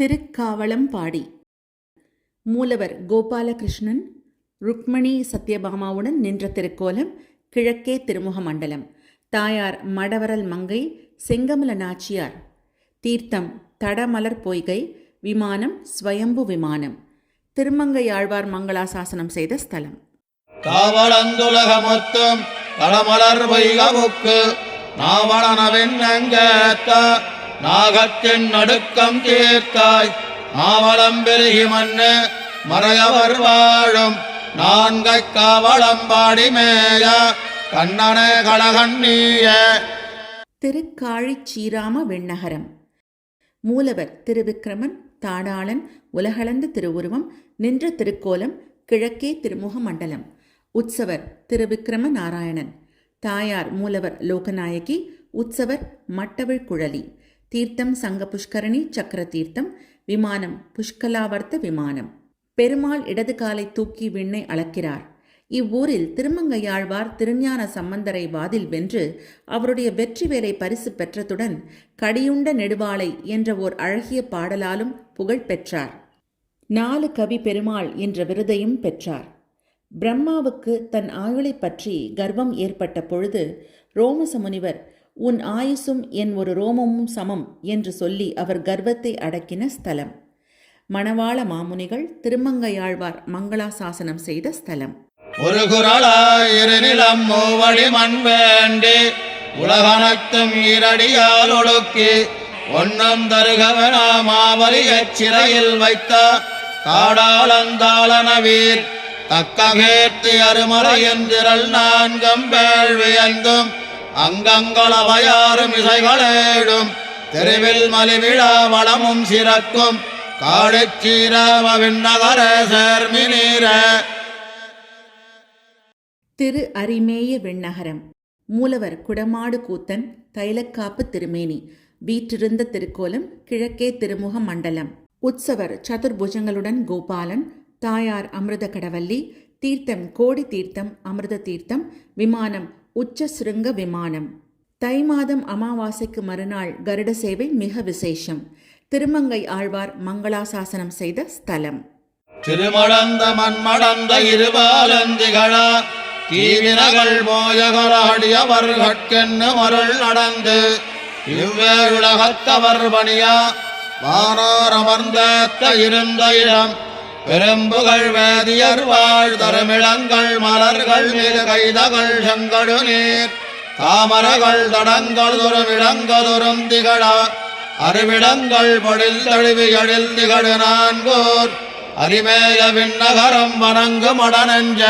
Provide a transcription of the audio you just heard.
திருக்காவளம் பாடி. மூலவர் கோபாலகிருஷ்ணன் ருக்மணி சத்யபாமாவுடன் நின்ற திருக்கோலம் கிழக்கே திருமுக மண்டலம் தாயார் மடவரல் மங்கை செங்கமல நாச்சியார். தீர்த்தம் தடமலர் பொய்கை விமானம் ஸ்வயம்பு விமானம். திருமங்கையாழ்வார் மங்களாசாசனம் செய்த ஸ்தலம். காவலந்துலக மொத்தம் களமலர் வைகவுக்கு நாகத்தின் நடுக்கம் தீர்த்தாய். நாவலம் பெருகி மண்ணு மறையவர் வாழும். நான்கை காவலம்பாடி மேய கண்ணனே கழகண்ணீயே திருக்காழி ஸ்ரீராம வெண்ணகரம். மூலவர் திருவிக்கிரமன் தாடாளன் உலகளந்த திருவுருவம் நின்ற திருக்கோலம் கிழக்கே திருமுக மண்டலம். உற்சவர் திருவிக்கிரம நாராயணன். தாயார் மூலவர் லோகநாயகி உற்சவர் மட்டவிழ் குழலி. தீர்த்தம் சங்க புஷ்கரணி சக்கர தீர்த்தம் விமானம் புஷ்கலாவர்த்த விமானம். பெருமாள் இடது காலை தூக்கி விண்ணை அளக்கிறார். இவ்வூரில் திருமங்கையாழ்வார் திருஞான சம்பந்தரை வாதில் வென்று அவருடைய வெற்றி வேலை பரிசு பெற்றதுடன் கடியுண்ட நெடுவாளை என்ற ஓர் அழகிய பாடலாலும் புகழ் பெற்றார். நாலு கவி பெருமாள் என்ற விருதையும் பெற்றார். பிரம்மாவுக்கு தன் ஆயுளைப் பற்றி கர்வம் ஏற்பட்ட பொழுது ரோமச முனிவர் உன் ஆயுசும் என் ஒரு ரோமமும் சமம் என்று சொல்லி அவர் கர்வத்தை அடக்கின ஸ்தலம். மணவாள மாமுனிகள் திருமங்கையாழ்வார் மங்களாசாசனம் செய்த ஸ்தலம். ஒரு குரலாயிரநிலம் மூவடி மண் வேண்டி உலகனத்தும் ஈரடியால் ஒடுக்கி ஒன்னம் தருகவனா மாவலியச் சிறையில் வைத்த காடாளந்தாளன வீர் தக்க அருமலை என்றிரல் நான்கம் வேள்வியந்தும் அங்கங்களவையாறும் இசைகளேடும் தெருவில் மலிவிழா வளமும் சிறக்கும். காடுச்சீராமவின் நகர சேர்மினீர திரு அரிமேய வெண்ணகரம். மூலவர் குடமாடு கூத்தன் தைலக்காப்பு திருமேனி. வீற்றிருந்த திருக்கோலம் கிழக்கே திருமுக மண்டலம். உற்சவர் சதுர்புஜங்களுடன் கோபாலன் தாயார் அமிர்த கடவல்லி தீர்த்தம் கோடி தீர்த்தம் அமிர்த தீர்த்தம் விமானம் உச்சசிருங்க விமானம். தை மாதம் அமாவாசைக்கு மறுநாள் கருட சேவை மிக விசேஷம். திருமங்கை ஆழ்வார் மங்களாசாசனம் செய்த ஸ்தலம். திருமடந்த மண்மடந்த இருபாலந்திகளா தீவிரகள் போயகராடியவர்கட்கென்னு மருள் நடந்து இவ்வேழுலகத்தவர் பணியா வானோர் அமர்ந்தேத்த இருந்த இடம். பெரும்புகள் வேதியர் வாழ் தருமிழங்கள் மலர்கள் மிகு கைதகள் செங்கடு நீர். தாமரகள் தடங்கள் துருமிழங்கதுரும் திகழ. அறிவிடங்கள் பொழில் தழுவி எழில் திகழு நான்கோர். அரிமேய விண்ணகரம் வணங்கு மடனெஞ்ச.